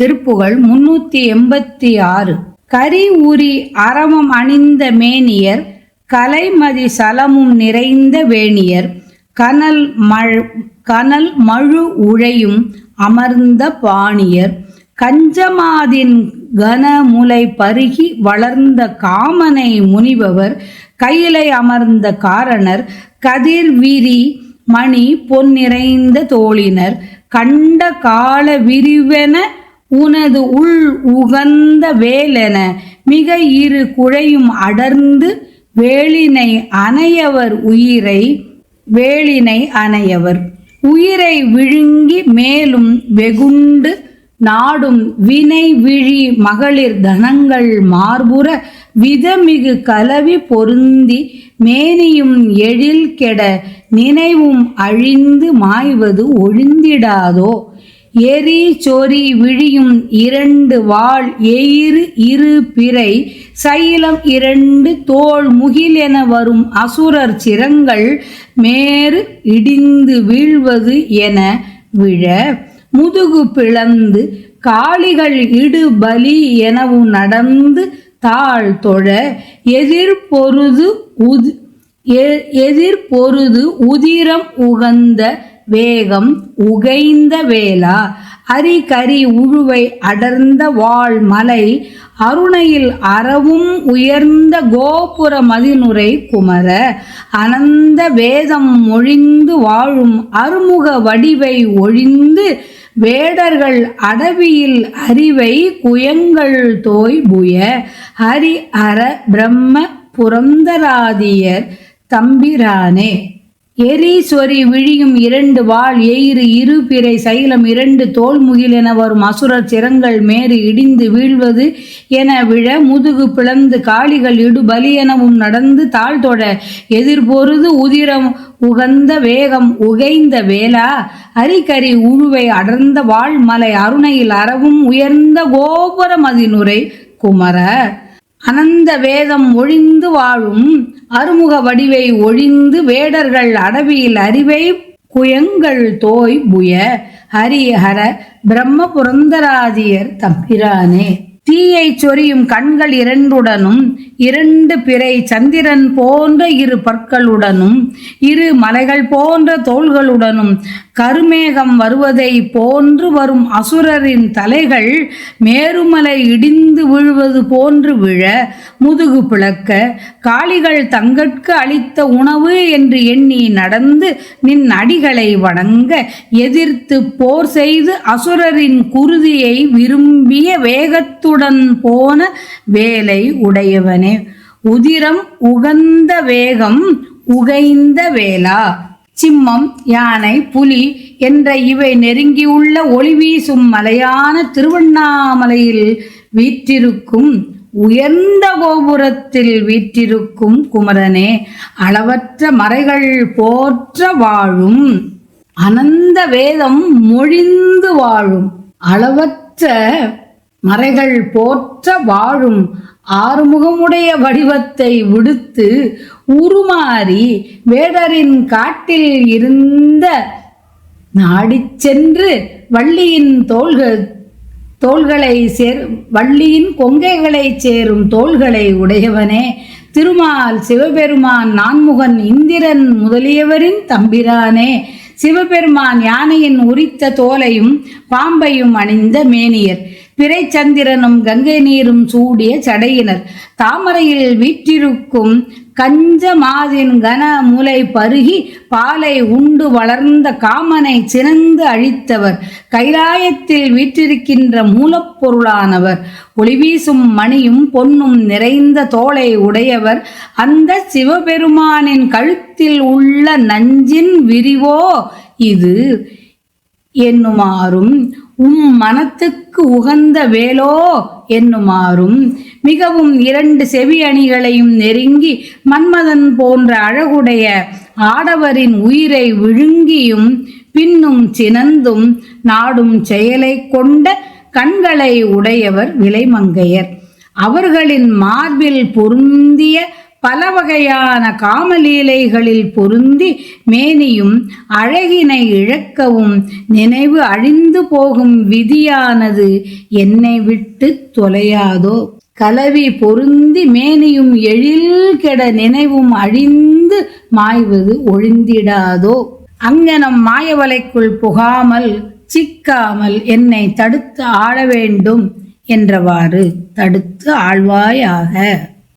திருப்புகழ் முன்னூத்தி எண்பத்தி ஆறு. கரி உரி அறமம் அணிந்த மேனியர் கலைமதி சலமும் நிறைந்த வேணியர் கனல் மழ் கனல் மழு உழையும் அமர்ந்த பாணியர் கஞ்சமாதின் கனமுலை பருகி வளர்ந்த காமனை முனிபவர் கையிலை அமர்ந்த காரணர் கதிர்விரி மணி பொன் நிறைந்த தோழினர் கண்ட கால விரிவென உனது உள் உகந்த வேலென மிக இரு குழையும் அடர்ந்து வேலினை அணையவர் உயிரை வேலினை அணையவர். உயிரை விழுங்கி மேலும் வெகுண்டு நாடும் வினை விழி மகளிர் தனங்கள் மார்புற விதமிகு கலவி பொருந்தி மேனியும் எழில் கெட நினைவும் அழிந்து மாய்வது ஒழிந்திடாதோ? எரி சொறி விழியும் இரண்டு வாள் எயிறு இரு பிறை சைலம் இரண்டு தோள் முகில் என வரும் அசுரர் சிரங்கள் மேறு இடிந்து வீழ்வது என விழ. முதுகு பிளந்து காளிகள் இடு பலி எனவும் நடந்து தாழ் தொழ. எதிர்பொருது உது எ- எதிர்பொருது உதிரம் உகந்த வேகம் உகைந்த வேளா. அரிகரி உழுவை அடர்ந்த வாழ் மலை. அருணையில் அறவும் உயர்ந்த கோபுர மதினுரை குமர. அனந்த வேதம் மொழிந்து வாழும் அருமுக வடிவை ஒழிந்து வேடர்கள் அடவியில் அறிவை குயங்கள் தோய் புய. ஹரி அற பிரம்ம புரந்தராதியர் தம்பிரானே. எரீஸ்வரி விழியும் இரண்டு வாள் எயிறு இரு பிறை சைலம் இரண்டு தோல் முகில் என வரும் அசுரர் சிரங்கள் மேறு இடிந்து வீழ்வது என விழ முதுகு பிளந்து காளிகள் இடு பலி எனவும் நடந்து தாழ்தொட எதிர்பொருது உதிரம் உகந்த வேகம் உகைந்த வேளா. அரிகரி உழுவை அடர்ந்த வாழ்மலை அருணையில் அறவும் உயர்ந்த கோபுர மதினுரை குமர. அனந்த வேதம் ஒழிந்து வாழும் அருமுக வடிவை ஒழிந்து வேடர்கள் அடவியில் அறிவை குயங்கள் தோய் புய ஹரிஹர பிரம்ம புரந்தராதியர் தம்பிரானே. தீயை சொரியும் கண்கள் இரண்டுடனும் இரண்டு பிறை சந்திரன் போன்ற இரு பற்களுடனும் இரு மலைகள் போன்ற தோள்களுடனும் கருமேகம் வருவதை போன்று வரும் அசுரரின் தலைகள் மேருமலை இடிந்து விழுவது போன்று விழ முதுகு பிளக்க காளிகள் தங்கட்கு அளித்த உணவு என்று எண்ணி நடந்து நின் அடிகளை வணங்க எதிர்த்து போர் செய்து அசுரரின் குருதியை விரும்பிய வேகத்துடன் போன வேலை உடையவனே. உதிரம் உகந்த வேகம் உகைந்த வேளா. சிம்மம் யானை புலி என்ற இவை நெருங்கியுள்ள ஒளி வீசும் மலையான திருவண்ணாமலையில் வீற்றிருக்கும் உயர்ந்த கோபுரத்தில் வீற்றிருக்கும் குமரனே அளவற்ற மறைகள் போற்ற வாழும் அனந்த வேதம் மொழிந்து வாழும் அளவற்ற மறைகள் போற்ற வாழும் ஆறுமுகமுடைய வடிவத்தை விடுத்து உருமாறி வேடரின் காட்டில் இருந்த நாடிச் சென்று வள்ளியின் தோள்கள் தோள்களை சேர் வள்ளியின் கொங்கைகளை சேரும் தோள்களை உடையவனே. திருமால் சிவபெருமான் நான்முகன் இந்திரன் முதலியவரின் தம்பிரானே. சிவபெருமான் யானையின் உரித்த தோலையும் பாம்பையும் அணிந்த மேனியர். பிறைச்சந்திரனும் கங்கை நீரும் சூடிய சடையினர். தாமரையில் வீற்றிருக்கும் கஞ்சமாதின் கன முலை பருகி பாலை உண்டு வளர்ந்த காமனை சினந்து அழித்தவர். கைலாயத்தில் வீற்றிருக்கின்ற மூலப்பொருளானவர். ஒளிவீசும் மணியும் பொன்னும் நிறைந்த தோளை உடையவர். அந்த சிவபெருமானின் கழுத்தில் உள்ள நஞ்சின் விரிவோ இது. என்னுமாறும் உம் மனத்துக்கு உகந்த வேலோ என்னுமாறும். மிகவும் இரண்டு செவி அணிகளையும் நெருங்கி மன்மதன் போன்ற அழகுடைய ஆடவரின் உயிரை விழுங்கியும் பின்னும் சினந்தும் நாடும் செயலை கொண்ட கண்களை உடையவர் விலைமங்கையர். அவர்களின் மார்பில் பொருந்திய பல வகையான காமலீலைகளில் பொருந்தி மேனியும் அழகினை இழக்கவும் நினைவு அழிந்து போகும் விதியானது என்னை விட்டு தொலையாதோ? கலவி பொருந்தி மேனியும் எழில் கெட நினைவும் அழிந்து மாய்வது ஒழிந்திடாதோ? அங்ஙனம் மாயவலைக்குள் புகாமல் சிக்காமல் என்னை தடுத்து ஆள வேண்டும் என்றவாறு தடுத்து ஆழ்வாயாக